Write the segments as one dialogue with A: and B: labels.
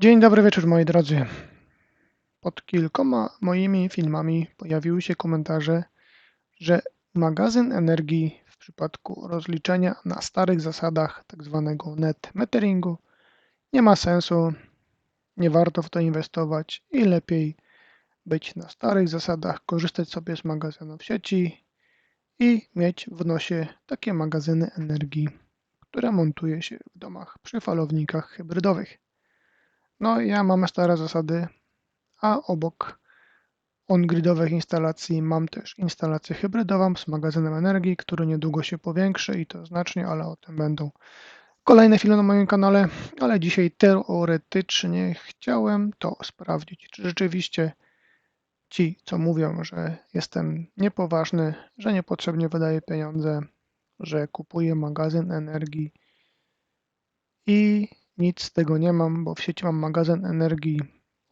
A: Dzień dobry wieczór moi drodzy. Pod kilkoma moimi filmami pojawiły się komentarze, że magazyn energii w przypadku rozliczenia na starych zasadach tzw. net meteringu nie ma sensu, nie warto w to inwestować i lepiej być na starych zasadach, korzystać sobie z magazynów sieci i mieć w nosie takie magazyny energii, które montuje się w domach przy falownikach hybrydowych. No ja mam stare zasady, a obok on-gridowych instalacji mam też instalację hybrydową z magazynem energii, który niedługo się powiększy i to znacznie, ale o tym będą kolejne filmy na moim kanale, ale dzisiaj teoretycznie chciałem to sprawdzić, czy rzeczywiście ci, co mówią, że jestem niepoważny, że niepotrzebnie wydaję pieniądze, że kupuję magazyn energii i nic z tego nie mam, bo w sieci mam magazyn energii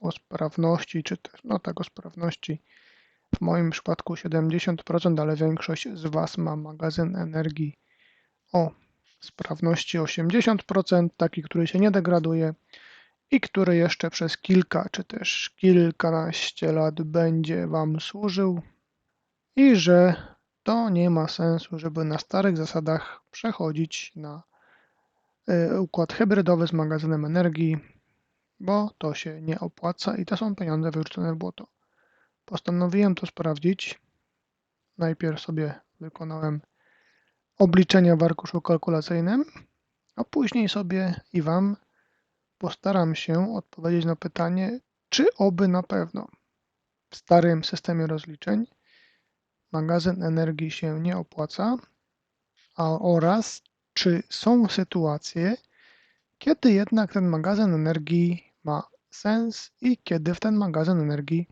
A: o sprawności, czy też, no tak, o sprawności. W moim przypadku 70%, ale większość z Was ma magazyn energii o sprawności 80%, taki, który się nie degraduje i który jeszcze przez kilka czy też kilkanaście lat będzie Wam służył i że to nie ma sensu, żeby na starych zasadach przechodzić na układ hybrydowy z magazynem energii, bo to się nie opłaca i to są pieniądze wyrzucone w błoto. Postanowiłem to sprawdzić. Najpierw sobie wykonałem obliczenia w arkuszu kalkulacyjnym, a później sobie i Wam postaram się odpowiedzieć na pytanie, czy oby na pewno w starym systemie rozliczeń magazyn energii się nie opłaca, a oraz czy są sytuacje, kiedy jednak ten magazyn energii ma sens i kiedy w ten magazyn energii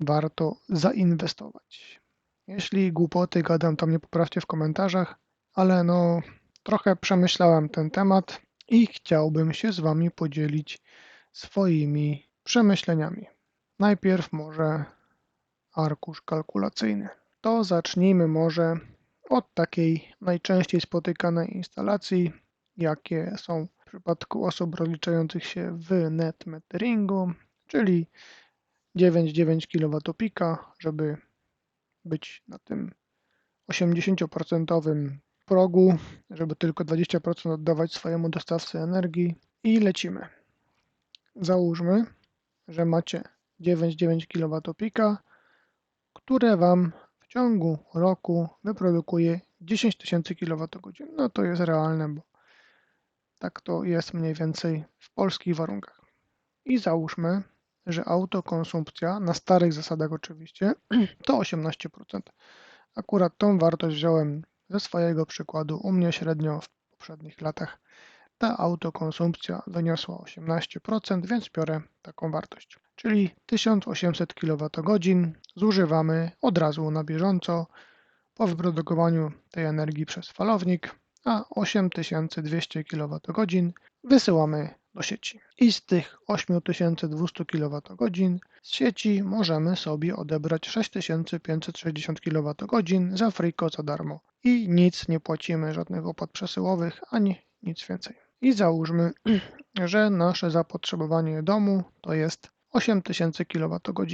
A: warto zainwestować. Jeśli głupoty gadam, to mnie poprawcie w komentarzach, ale no trochę przemyślałem ten temat i chciałbym się z Wami podzielić swoimi przemyśleniami. Najpierw może arkusz kalkulacyjny. To zacznijmy może od takiej najczęściej spotykanej instalacji, jakie są w przypadku osób rozliczających się w net meteringu, czyli 9,9 kW pika, żeby być na tym 80% progu, żeby tylko 20% oddawać swojemu dostawcy energii i lecimy. Załóżmy, że macie 9,9 kW pika, które Wam ciągu roku wyprodukuje 10 tysięcy kWh. No to jest realne, bo tak to jest mniej więcej w polskich warunkach. I załóżmy, że autokonsumpcja, na starych zasadach oczywiście, to 18%. Akurat tą wartość wziąłem ze swojego przykładu. U mnie średnio w poprzednich latach ta autokonsumpcja wyniosła 18%, więc biorę taką wartość. Czyli 1800 kWh zużywamy od razu na bieżąco po wyprodukowaniu tej energii przez falownik, a 8200 kWh wysyłamy do sieci. I z tych 8200 kWh z sieci możemy sobie odebrać 6560 kWh za friko za darmo. I nic nie płacimy, żadnych opłat przesyłowych, ani nic więcej. I załóżmy, że nasze zapotrzebowanie domu to jest 8000 kWh.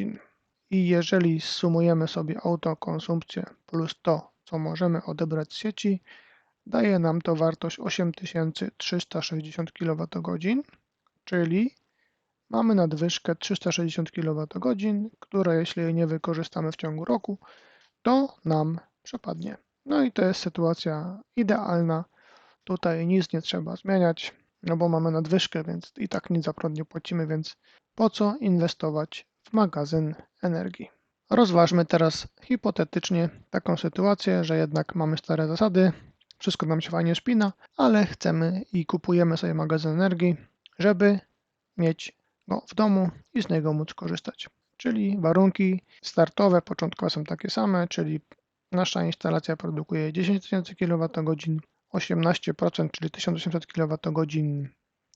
A: I jeżeli sumujemy sobie autokonsumpcję plus to, co możemy odebrać z sieci, daje nam to wartość 8360 kWh, czyli mamy nadwyżkę 360 kWh, która jeśli jej nie wykorzystamy w ciągu roku, to nam przepadnie. No i to jest sytuacja idealna. Tutaj nic nie trzeba zmieniać, no bo mamy nadwyżkę, więc i tak nic za prąd nie płacimy, więc po co inwestować w magazyn energii? Rozważmy teraz hipotetycznie taką sytuację, że jednak mamy stare zasady, wszystko nam się fajnie spina, ale chcemy i kupujemy sobie magazyn energii, żeby mieć go w domu i z niego móc korzystać. Czyli warunki startowe, początkowe są takie same, czyli nasza instalacja produkuje 10 000 kWh, 18%, czyli 1800 kWh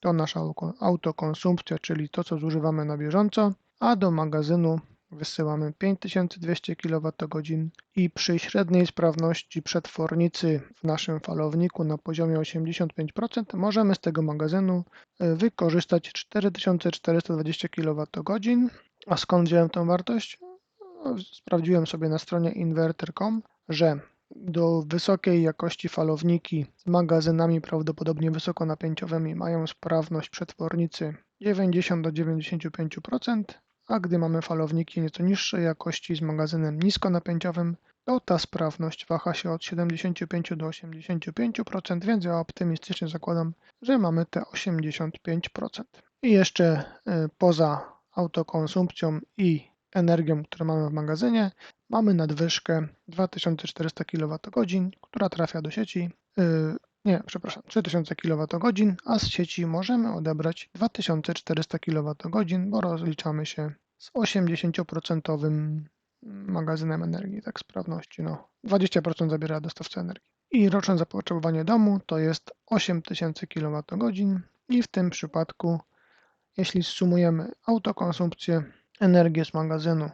A: to nasza autokonsumpcja, czyli to, co zużywamy na bieżąco, a do magazynu wysyłamy 5200 kWh i przy średniej sprawności przetwornicy w naszym falowniku na poziomie 85% możemy z tego magazynu y, wykorzystać 4420 kWh. A skąd wziąłem tą wartość? No, Sprawdziłem sobie na stronie inverter.com, że do wysokiej jakości falowniki z magazynami prawdopodobnie wysokonapięciowymi mają sprawność przetwornicy 90 do 95%, a gdy mamy falowniki nieco niższej jakości z magazynem niskonapięciowym, to ta sprawność waha się od 75 do 85%, więc ja optymistycznie zakładam, że mamy te 85%. I jeszcze y, poza autokonsumpcją i energią, którą mamy w magazynie, mamy nadwyżkę 2400 kWh, która trafia do sieci. Yy, nie, przepraszam, 3000 kWh, a z sieci możemy odebrać 2400 kWh, bo rozliczamy się z 80% magazynem energii, tak sprawności. No, 20% zabiera dostawca energii. I roczne zapotrzebowanie domu to jest 8000 kWh i w tym przypadku, jeśli sumujemy autokonsumpcję, energię z magazynu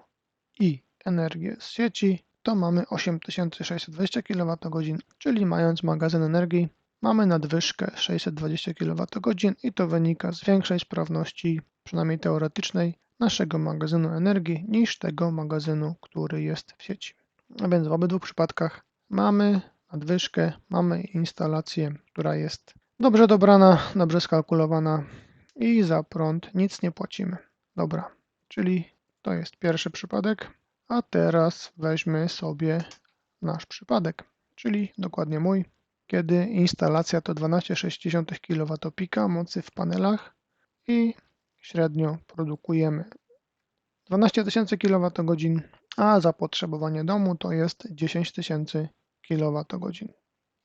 A: i energię z sieci, to mamy 8620 kWh, czyli mając magazyn energii, mamy nadwyżkę 620 kWh i to wynika z większej sprawności, przynajmniej teoretycznej, naszego magazynu energii niż tego magazynu, który jest w sieci. A więc w obydwu przypadkach mamy nadwyżkę, mamy instalację, która jest dobrze dobrana, dobrze skalkulowana i za prąd nic nie płacimy. Dobra, czyli to jest pierwszy przypadek. A teraz weźmy sobie nasz przypadek, czyli dokładnie mój, kiedy instalacja to 12,6 kWp mocy w panelach i średnio produkujemy 12 tysięcy kWh, a zapotrzebowanie domu to jest 10 tysięcy kWh.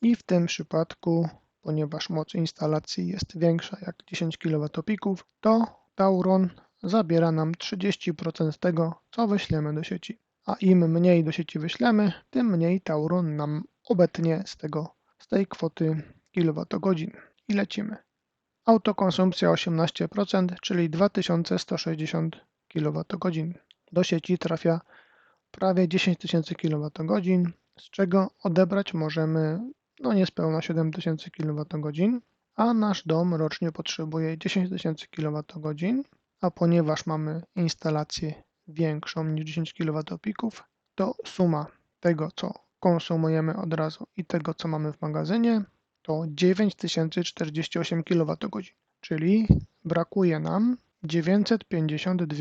A: I w tym przypadku, ponieważ moc instalacji jest większa jak 10 kWp, to Tauron zabiera nam 30% tego, co wyślemy do sieci. A im mniej do sieci wyślemy, tym mniej Tauron nam obetnie z, tego, z tej kwoty kWh. I lecimy. Autokonsumpcja 18%, czyli 2160 kWh. Do sieci trafia prawie 10 tysięcy kWh, z czego odebrać możemy no niespełna 7000 kWh, a nasz dom rocznie potrzebuje 10 tysięcy kWh, a ponieważ mamy instalację większą niż 10 kWp, to suma tego, co konsumujemy od razu i tego, co mamy w magazynie, to 9048 kWh, czyli brakuje nam 952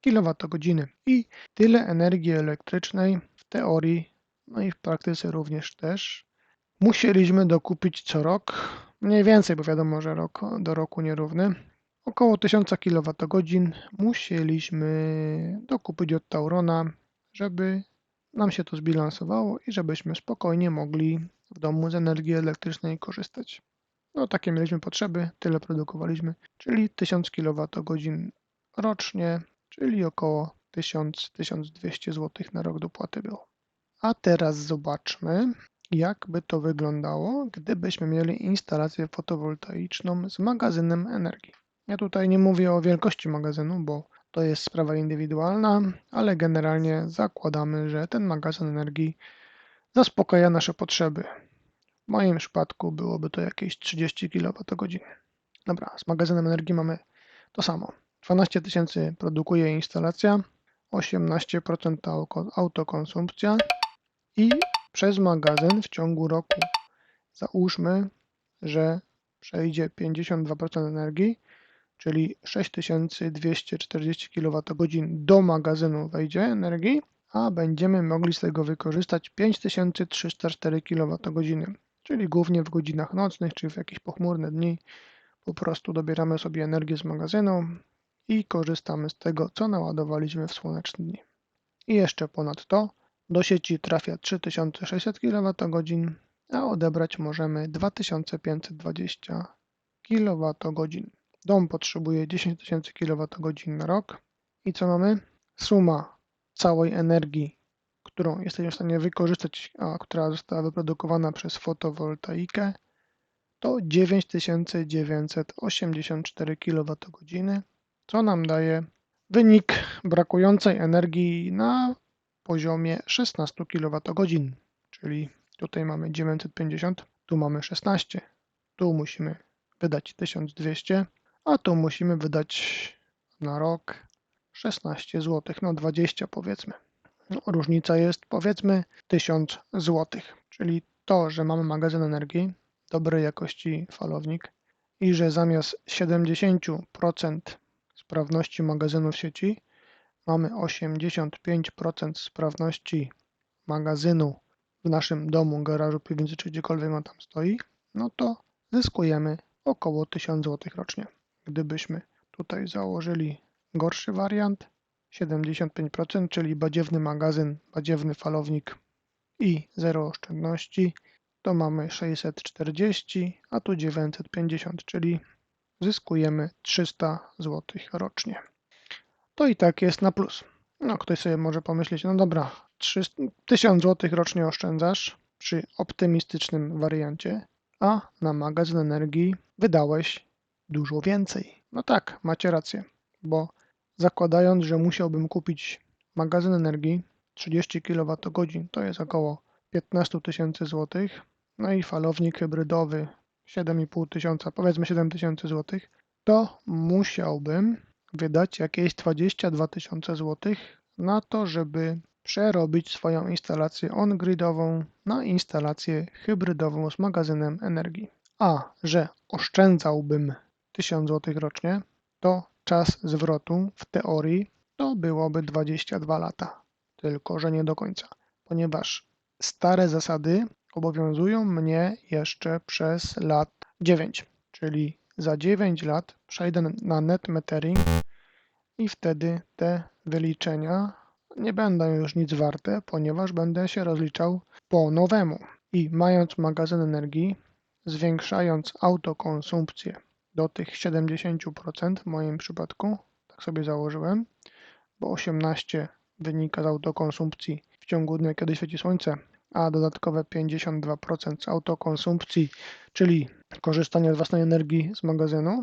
A: kWh i tyle energii elektrycznej w teorii, no i w praktyce również też musieliśmy dokupić co rok, mniej więcej, bo wiadomo, że rok do roku nierówny, Około 1000 kWh musieliśmy dokupić od Taurona, żeby nam się to zbilansowało i żebyśmy spokojnie mogli w domu z energii elektrycznej korzystać. No takie mieliśmy potrzeby, tyle produkowaliśmy, czyli 1000 kWh rocznie, czyli około 1000-1200 zł na rok dopłaty było. A teraz zobaczmy, jak by to wyglądało, gdybyśmy mieli instalację fotowoltaiczną z magazynem energii. Ja tutaj nie mówię o wielkości magazynu, bo to jest sprawa indywidualna, ale generalnie zakładamy, że ten magazyn energii zaspokaja nasze potrzeby. W moim przypadku byłoby to jakieś 30 kWh. Dobra, z magazynem energii mamy to samo. 12 tysięcy produkuje instalacja, 18% autokonsumpcja i przez magazyn w ciągu roku załóżmy, że przejdzie 52% energii, czyli 6240 kWh do magazynu wejdzie energii, a będziemy mogli z tego wykorzystać 5304 kWh, czyli głównie w godzinach nocnych czy w jakieś pochmurne dni po prostu dobieramy sobie energię z magazynu i korzystamy z tego, co naładowaliśmy w słoneczne dni. I jeszcze ponadto do sieci trafia 3600 kWh, a odebrać możemy 2520 kWh. Dom potrzebuje 10 tysięcy kWh na rok. I co mamy? Suma całej energii, którą jesteśmy w stanie wykorzystać, a która została wyprodukowana przez fotowoltaikę, to 9984 kWh, co nam daje wynik brakującej energii na poziomie 16 kWh, czyli tutaj mamy 950, tu mamy 16, tu musimy wydać 1200, a tu musimy wydać na rok 16 zł, no 20 powiedzmy. No, różnica jest powiedzmy 1000 zł, czyli to, że mamy magazyn energii, dobrej jakości falownik i że zamiast 70% sprawności magazynu w sieci mamy 85% sprawności magazynu w naszym domu, garażu, piwnicy czy gdziekolwiek on tam stoi, no to zyskujemy około 1000 zł rocznie. Gdybyśmy tutaj założyli gorszy wariant, 75%, czyli badziewny magazyn, badziewny falownik i zero oszczędności, to mamy 640, a tu 950, czyli zyskujemy 300 zł rocznie. To i tak jest na plus. No, ktoś sobie może pomyśleć, no dobra, 300, 1000 zł rocznie oszczędzasz przy optymistycznym wariancie, a na magazyn energii wydałeś dużo więcej. No tak, macie rację, bo zakładając, że musiałbym kupić magazyn energii 30 kWh, to jest około 15 tysięcy złotych, no i falownik hybrydowy 7,5 tysiąca, powiedzmy 7 tysięcy złotych, to musiałbym wydać jakieś 22 tysiące złotych na to, żeby przerobić swoją instalację on-gridową na instalację hybrydową z magazynem energii. A że oszczędzałbym 1000 zł rocznie, to czas zwrotu w teorii to byłoby 22 lata. Tylko, że nie do końca, ponieważ stare zasady obowiązują mnie jeszcze przez lat 9, czyli za 9 lat przejdę na net metering i wtedy te wyliczenia nie będą już nic warte, ponieważ będę się rozliczał po nowemu. I mając magazyn energii, zwiększając autokonsumpcję do tych 70% w moim przypadku, tak sobie założyłem, bo 18 wynika z autokonsumpcji w ciągu dnia, kiedy świeci słońce, a dodatkowe 52% z autokonsumpcji, czyli korzystania z własnej energii z magazynu,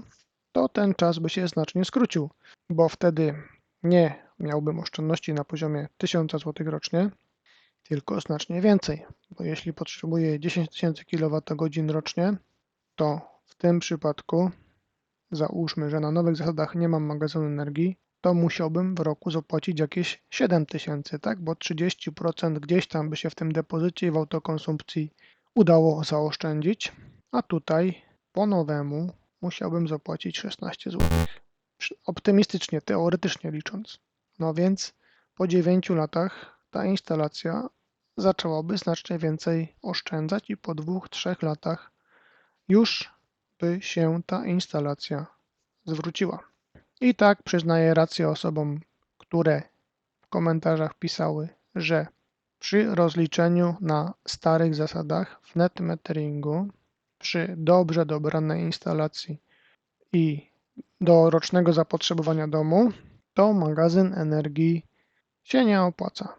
A: to ten czas by się znacznie skrócił, bo wtedy nie miałbym oszczędności na poziomie 1000 zł rocznie, tylko znacznie więcej, bo jeśli potrzebuję 10 tysięcy kWh rocznie, to w tym przypadku załóżmy, że na nowych zasadach nie mam magazynu energii, to musiałbym w roku zapłacić jakieś 7 tysięcy, tak? Bo 30% gdzieś tam by się w tym depozycie i w autokonsumpcji udało zaoszczędzić, a tutaj po nowemu musiałbym zapłacić 16 zł. Optymistycznie, teoretycznie licząc. No więc po 9 latach ta instalacja zaczęłaby znacznie więcej oszczędzać i po 2-3 latach już by się ta instalacja zwróciła. I tak przyznaję rację osobom, które w komentarzach pisały, że przy rozliczeniu na starych zasadach w netmeteringu, przy dobrze dobranej instalacji i do rocznego zapotrzebowania domu, to magazyn energii się nie opłaca.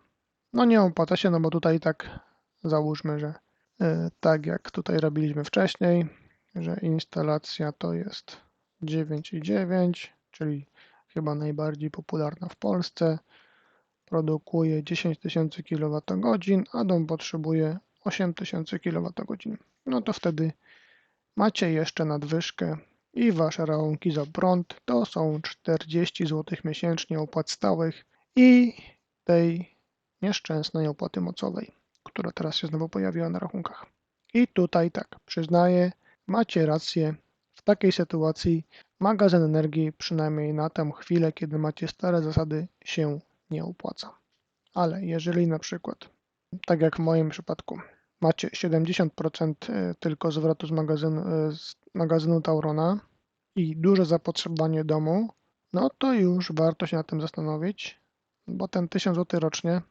A: No nie opłaca się, no bo tutaj tak załóżmy, że y, tak jak tutaj robiliśmy wcześniej, że instalacja to jest 9,9, czyli chyba najbardziej popularna w Polsce. Produkuje 10 tysięcy kWh, a dom potrzebuje 8 tysięcy kWh. No to wtedy macie jeszcze nadwyżkę i wasze rachunki za prąd to są 40 zł miesięcznie opłat stałych i tej nieszczęsnej opłaty mocowej, która teraz się znowu pojawiła na rachunkach. I tutaj tak, przyznaję, macie rację, w takiej sytuacji magazyn energii przynajmniej na tę chwilę, kiedy macie stare zasady, się nie opłaca. Ale jeżeli na przykład, tak jak w moim przypadku, macie 70% e, tylko zwrotu z magazynu, e, z magazynu Taurona i duże zapotrzebowanie domu, no to już warto się nad tym zastanowić, bo ten 1000 zł rocznie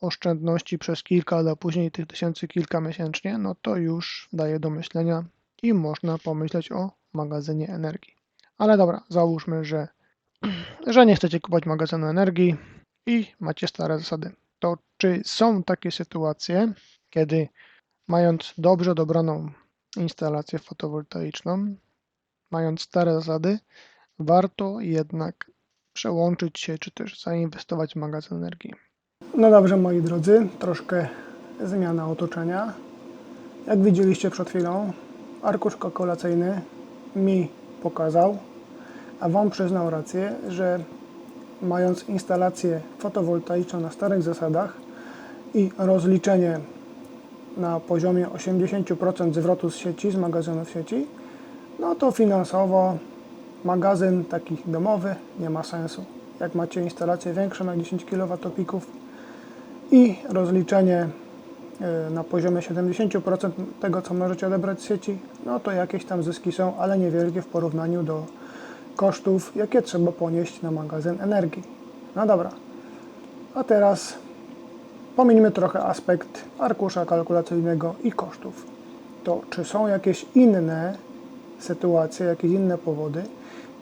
A: oszczędności przez kilka, ale później tych tysięcy kilka miesięcznie, no to już daje do myślenia i można pomyśleć o magazynie energii. Ale dobra, załóżmy, że, że nie chcecie kupować magazynu energii i macie stare zasady. To czy są takie sytuacje, kiedy mając dobrze dobraną instalację fotowoltaiczną, mając stare zasady, warto jednak przełączyć się, czy też zainwestować w magazyn energii.
B: No dobrze, moi drodzy, troszkę zmiana otoczenia. Jak widzieliście przed chwilą, arkusz kalkulacyjny mi pokazał, a Wam przyznał rację, że mając instalację fotowoltaiczną na starych zasadach i rozliczenie na poziomie 80% zwrotu z sieci, z magazynu w sieci, no to finansowo magazyn taki domowy nie ma sensu. Jak macie instalację większą jak 10 kWp, i rozliczenie na poziomie 70% tego, co możecie odebrać z sieci, no to jakieś tam zyski są, ale niewielkie w porównaniu do kosztów, jakie trzeba ponieść na magazyn energii. No dobra, a teraz pomińmy trochę aspekt arkusza kalkulacyjnego i kosztów. To czy są jakieś inne sytuacje, jakieś inne powody,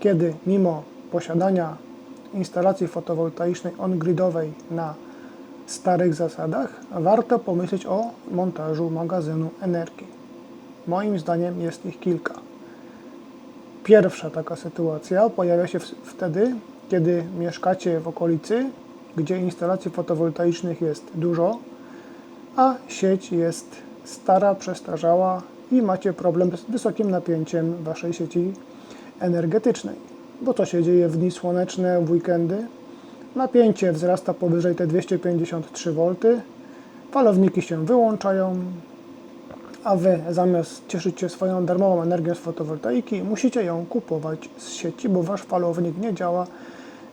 B: kiedy mimo posiadania instalacji fotowoltaicznej on-gridowej na starych zasadach, warto pomyśleć o montażu magazynu energii. Moim zdaniem jest ich kilka. Pierwsza taka sytuacja pojawia się wtedy, kiedy mieszkacie w okolicy, gdzie instalacji fotowoltaicznych jest dużo, a sieć jest stara, przestarzała i macie problem z wysokim napięciem waszej sieci energetycznej. Bo co się dzieje w dni słoneczne, w weekendy? Napięcie wzrasta powyżej te 253 V, falowniki się wyłączają, a Wy zamiast cieszyć się swoją darmową energią z fotowoltaiki, musicie ją kupować z sieci, bo Wasz falownik nie działa,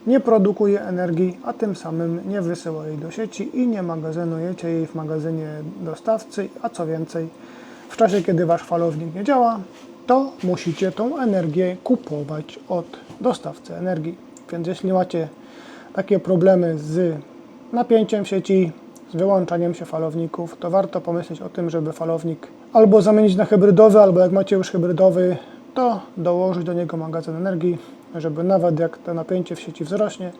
B: nie produkuje energii, a tym samym nie wysyła jej do sieci i nie magazynujecie jej w magazynie dostawcy, a co więcej, w czasie kiedy Wasz falownik nie działa, to musicie tą energię kupować od dostawcy energii. Więc jeśli macie takie problemy z napięciem sieci, z wyłączaniem się falowników, to warto pomyśleć o tym, żeby falownik albo zamienić na hybrydowy, albo jak macie już hybrydowy, to dołożyć do niego magazyn energii, żeby nawet jak to napięcie w sieci wzrośnie,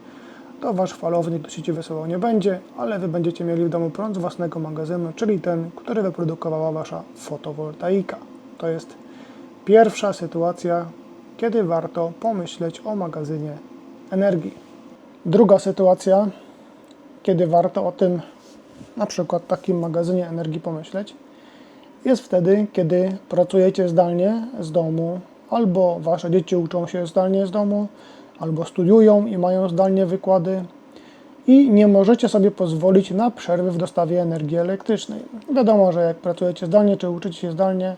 B: to wasz falownik do sieci wysyłał nie będzie, ale wy będziecie mieli w domu prąd z własnego magazynu, czyli ten, który wyprodukowała wasza fotowoltaika. To jest pierwsza sytuacja, kiedy warto pomyśleć o magazynie energii. Druga sytuacja, kiedy warto o tym, na przykład takim magazynie energii pomyśleć, jest wtedy, kiedy pracujecie zdalnie z domu, albo wasze dzieci uczą się zdalnie z domu, albo studiują i mają zdalnie wykłady i nie możecie sobie pozwolić na przerwy w dostawie energii elektrycznej. Wiadomo, że jak pracujecie zdalnie czy uczycie się zdalnie,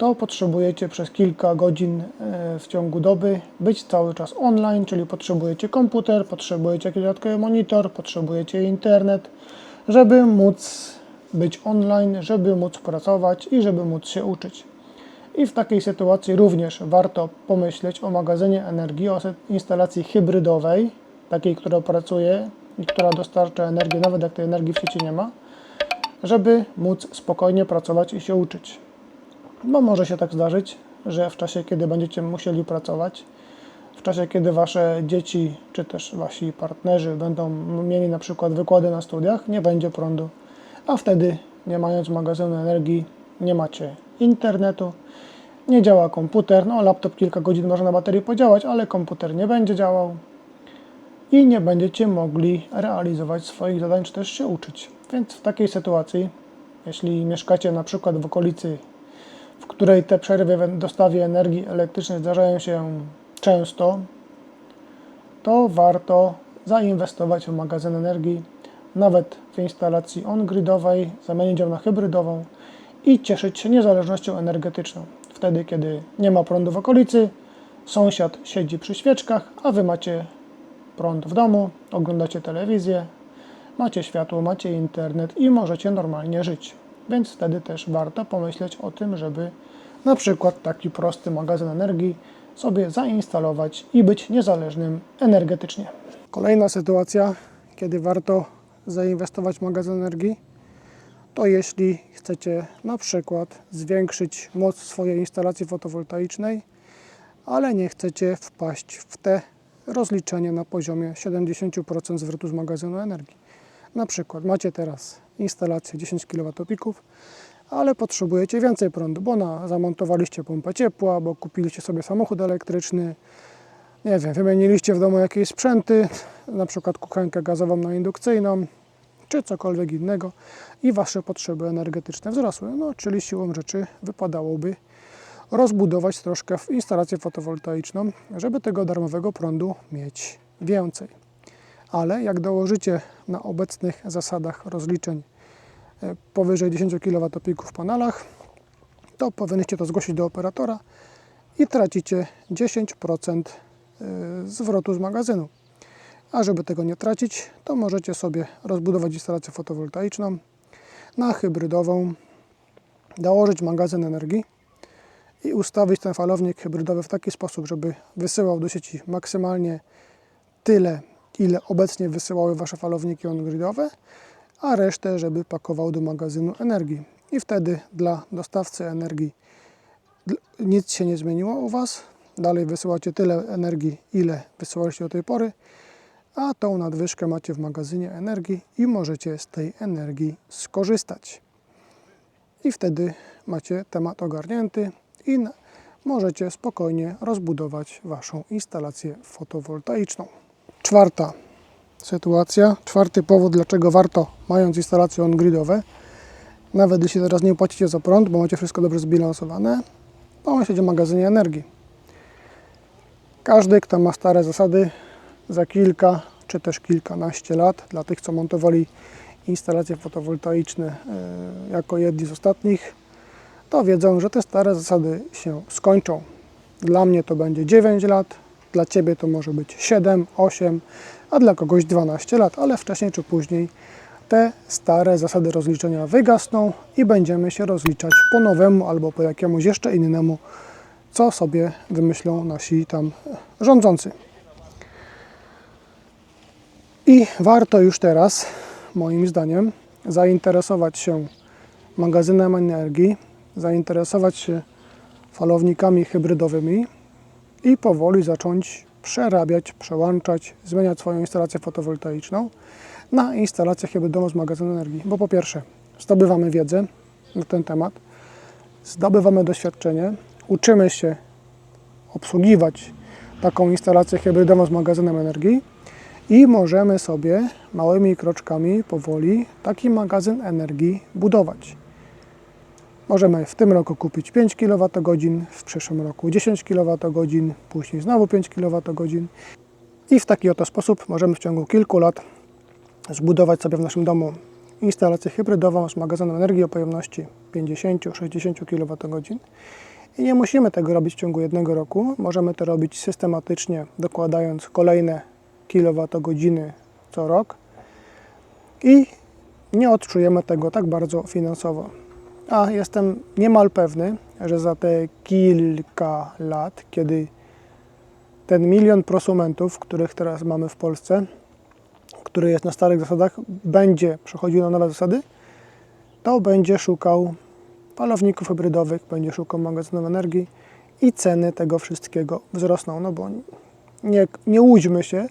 B: to potrzebujecie przez kilka godzin e, w ciągu doby być cały czas online, czyli potrzebujecie komputer, potrzebujecie jakiś dodatkowy monitor, potrzebujecie internet, żeby móc być online, żeby móc pracować i żeby móc się uczyć. I w takiej sytuacji również warto pomyśleć o magazynie energii, o instalacji hybrydowej, takiej, która pracuje i która dostarcza energię, nawet jak tej energii w sieci nie ma, żeby móc spokojnie pracować i się uczyć. Bo może się tak zdarzyć, że w czasie, kiedy będziecie musieli pracować, w czasie, kiedy wasze dzieci czy też wasi partnerzy będą mieli na przykład wykłady na studiach, nie będzie prądu, a wtedy, nie mając magazynu energii, nie macie internetu, nie działa komputer. No, laptop kilka godzin może na baterii podziałać, ale komputer nie będzie działał i nie będziecie mogli realizować swoich zadań czy też się uczyć. Więc w takiej sytuacji, jeśli mieszkacie na przykład w okolicy której te przerwy w dostawie energii elektrycznej zdarzają się często, to warto zainwestować w magazyn energii, nawet w instalacji on-gridowej, zamienić ją na hybrydową i cieszyć się niezależnością energetyczną. Wtedy, kiedy nie ma prądu w okolicy, sąsiad siedzi przy świeczkach, a wy macie prąd w domu, oglądacie telewizję, macie światło, macie internet i możecie normalnie żyć. Więc wtedy też warto pomyśleć o tym, żeby na przykład taki prosty magazyn energii sobie zainstalować i być niezależnym energetycznie. Kolejna sytuacja, kiedy warto zainwestować w magazyn energii, to jeśli chcecie na przykład zwiększyć moc swojej instalacji fotowoltaicznej, ale nie chcecie wpaść w te rozliczenie na poziomie 70% zwrotu z magazynu energii. Na przykład macie teraz instalację 10 kWp, ale potrzebujecie więcej prądu, bo na, zamontowaliście pompę ciepła, bo kupiliście sobie samochód elektryczny, nie wiem, wymieniliście w domu jakieś sprzęty, na przykład kuchenkę gazową na indukcyjną, czy cokolwiek innego i Wasze potrzeby energetyczne wzrosły. No, czyli siłą rzeczy wypadałoby rozbudować troszkę instalację fotowoltaiczną, żeby tego darmowego prądu mieć więcej. Ale jak dołożycie na obecnych zasadach rozliczeń e, powyżej 10 kWp panelach, to powinniście to zgłosić do operatora i tracicie 10% y, zwrotu z magazynu. A żeby tego nie tracić, to możecie sobie rozbudować instalację fotowoltaiczną na hybrydową, dołożyć magazyn energii i ustawić ten falownik hybrydowy w taki sposób, żeby wysyłał do sieci maksymalnie tyle, ile obecnie wysyłały Wasze falowniki on-gridowe, a resztę, żeby pakował do magazynu energii. I wtedy dla dostawcy energii nic się nie zmieniło u Was. Dalej wysyłacie tyle energii, ile wysyłaliście do tej pory, a tą nadwyżkę macie w magazynie energii i możecie z tej energii skorzystać. I wtedy macie temat ogarnięty i możecie spokojnie rozbudować Waszą instalację fotowoltaiczną. Czwarta sytuacja, czwarty powód, dlaczego warto, mając instalacje on-gridowe, nawet jeśli teraz nie płacicie za prąd, bo macie wszystko dobrze zbilansowane, pomyśleć o magazynie energii. Każdy, kto ma stare zasady, za kilka czy też kilkanaście lat, dla tych, co montowali instalacje fotowoltaiczne e, jako jedni z ostatnich, to wiedzą, że te stare zasady się skończą. Dla mnie to będzie 9 lat, dla Ciebie to może być 7, 8, a dla kogoś 12 lat, ale wcześniej czy później te stare zasady rozliczenia wygasną i będziemy się rozliczać po nowemu albo po jakiemuś jeszcze innemu, co sobie wymyślą nasi tam rządzący. I warto już teraz, moim zdaniem, zainteresować się magazynem energii, zainteresować się falownikami hybrydowymi i powoli zacząć przerabiać, przełączać, zmieniać swoją instalację fotowoltaiczną na instalację hybrydową z magazynu energii. Bo po pierwsze, zdobywamy wiedzę na ten temat, zdobywamy doświadczenie, uczymy się obsługiwać taką instalację hybrydową z magazynem energii i możemy sobie małymi kroczkami powoli taki magazyn energii budować. Możemy w tym roku kupić 5 kWh, w przyszłym roku 10 kWh, później znowu 5 kWh i w taki oto sposób możemy w ciągu kilku lat zbudować sobie w naszym domu instalację hybrydową z magazynem energii o pojemności 50-60 kWh. I nie musimy tego robić w ciągu jednego roku. Możemy to robić systematycznie, dokładając kolejne kilowatogodziny co rok i nie odczujemy tego tak bardzo finansowo. A jestem niemal pewny, że za te kilka lat, kiedy ten milion prosumentów, których teraz mamy w Polsce, który jest na starych zasadach, będzie przechodził na nowe zasady, to będzie szukał palowników hybrydowych, będzie szukał magazynów energii i ceny tego wszystkiego wzrosną. No bo nie, nie łudźmy się,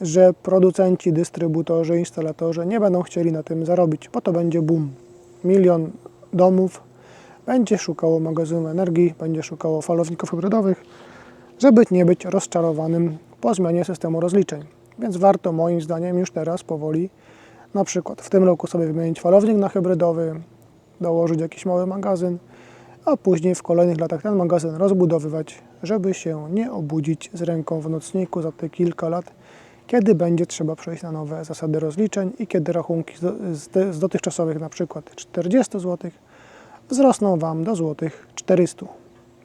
B: że producenci, dystrybutorzy, instalatorzy nie będą chcieli na tym zarobić, bo to będzie boom. Milion domów będzie szukało magazynu energii, będzie szukało falowników hybrydowych, żeby nie być rozczarowanym po zmianie systemu rozliczeń. Więc warto moim zdaniem już teraz powoli, na przykład w tym roku sobie wymienić falownik na hybrydowy, dołożyć jakiś mały magazyn, a później w kolejnych latach ten magazyn rozbudowywać, żeby się nie obudzić z ręką w nocniku za te kilka lat, kiedy będzie trzeba przejść na nowe zasady rozliczeń i kiedy rachunki z, dotychczasowych przykład 40 zł wzrosną Wam do złotych 400,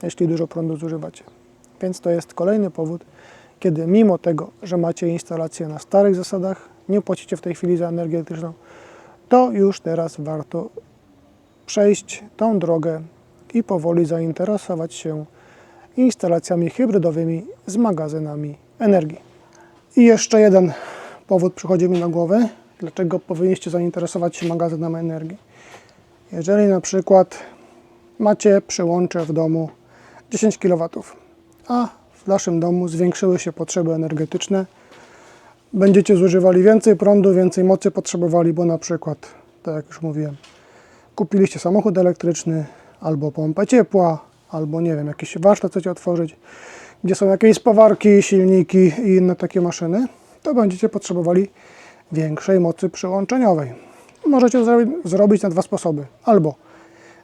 B: jeśli dużo prądu zużywacie. Więc to jest kolejny powód, kiedy mimo tego, że macie instalację na starych zasadach, nie płacicie w tej chwili za energię elektryczną, to już teraz warto przejść tą drogę i powoli zainteresować się instalacjami hybrydowymi z magazynami energii. I jeszcze jeden powód przychodzi mi na głowę, dlaczego powinniście zainteresować się magazynem energii. Jeżeli na przykład macie przyłącze w domu 10 kW, a w naszym domu zwiększyły się potrzeby energetyczne, będziecie zużywali więcej prądu, więcej mocy potrzebowali, bo na przykład, tak jak już mówiłem, kupiliście samochód elektryczny, albo pompę ciepła, albo nie wiem, jakiś warsztat chcecie otworzyć, gdzie są jakieś spawarki, silniki i inne takie maszyny, to będziecie potrzebowali większej mocy przyłączeniowej. Możecie zrobi- zrobić na dwa sposoby. Albo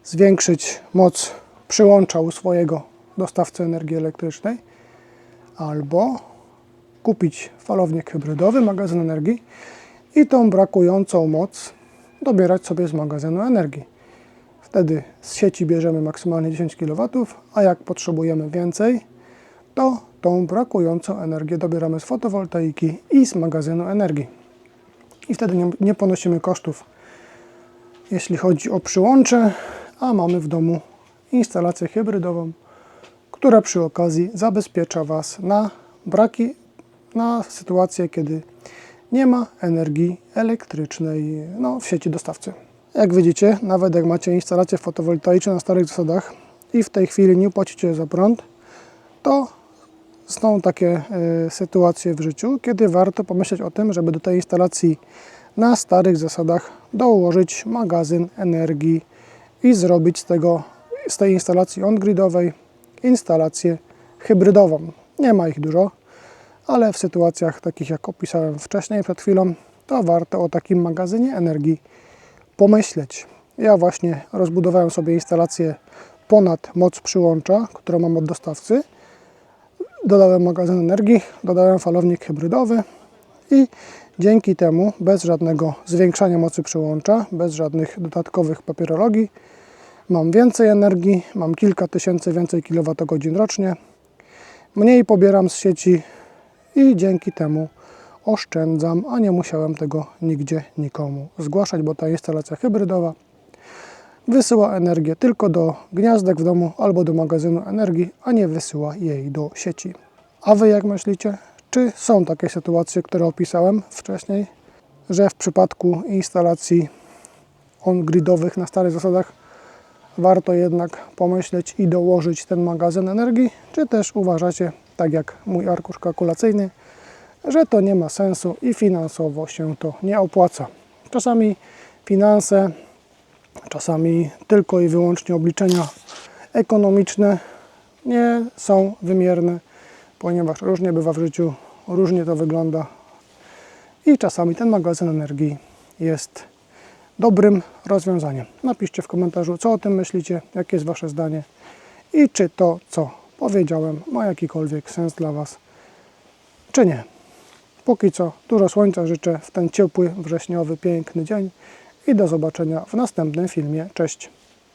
B: zwiększyć moc przyłącza u swojego dostawcy energii elektrycznej, albo kupić falownik hybrydowy, magazyn energii i tą brakującą moc dobierać sobie z magazynu energii. Wtedy z sieci bierzemy maksymalnie 10 kW, a jak potrzebujemy więcej, to tą brakującą energię dobieramy z fotowoltaiki i z magazynu energii. I wtedy nie, nie ponosimy kosztów, jeśli chodzi o przyłącze, a mamy w domu instalację hybrydową, która przy okazji zabezpiecza Was na braki, na sytuację, kiedy nie ma energii elektrycznej no, w sieci dostawcy. Jak widzicie, nawet jak macie instalację fotowoltaiczną na starych zasadach i w tej chwili nie płacicie za prąd, to są takie y, sytuacje w życiu, kiedy warto pomyśleć o tym, żeby do tej instalacji na starych zasadach dołożyć magazyn energii i zrobić z tego, z tej instalacji on-gridowej instalację hybrydową. Nie ma ich dużo, ale w sytuacjach takich jak opisałem wcześniej, przed chwilą, to warto o takim magazynie energii pomyśleć. Ja właśnie rozbudowałem sobie instalację ponad moc przyłącza, którą mam od dostawcy. Dodałem magazyn energii, dodałem falownik hybrydowy i dzięki temu bez żadnego zwiększania mocy przyłącza, bez żadnych dodatkowych papierologii. Mam więcej energii, mam kilka tysięcy więcej kilowatogodzin rocznie, mniej pobieram z sieci i dzięki temu oszczędzam, a nie musiałem tego nigdzie nikomu zgłaszać, bo ta instalacja hybrydowa wysyła energię tylko do gniazdek w domu albo do magazynu energii, a nie wysyła jej do sieci. A Wy jak myślicie, czy są takie sytuacje, które opisałem wcześniej, że w przypadku instalacji on-gridowych na starych zasadach warto jednak pomyśleć i dołożyć ten magazyn energii, czy też uważacie, tak jak mój arkusz kalkulacyjny, że to nie ma sensu i finansowo się to nie opłaca. Czasami finanse, czasami tylko i wyłącznie obliczenia ekonomiczne nie są wymierne, ponieważ różnie bywa w życiu, różnie to wygląda i czasami ten magazyn energii jest dobrym rozwiązaniem. Napiszcie w komentarzu, co o tym myślicie, jakie jest Wasze zdanie i czy to, co powiedziałem, ma jakikolwiek sens dla Was, czy nie. Póki co, dużo słońca życzę w ten ciepły, wrześniowy, piękny dzień i do zobaczenia w następnym filmie. Cześć!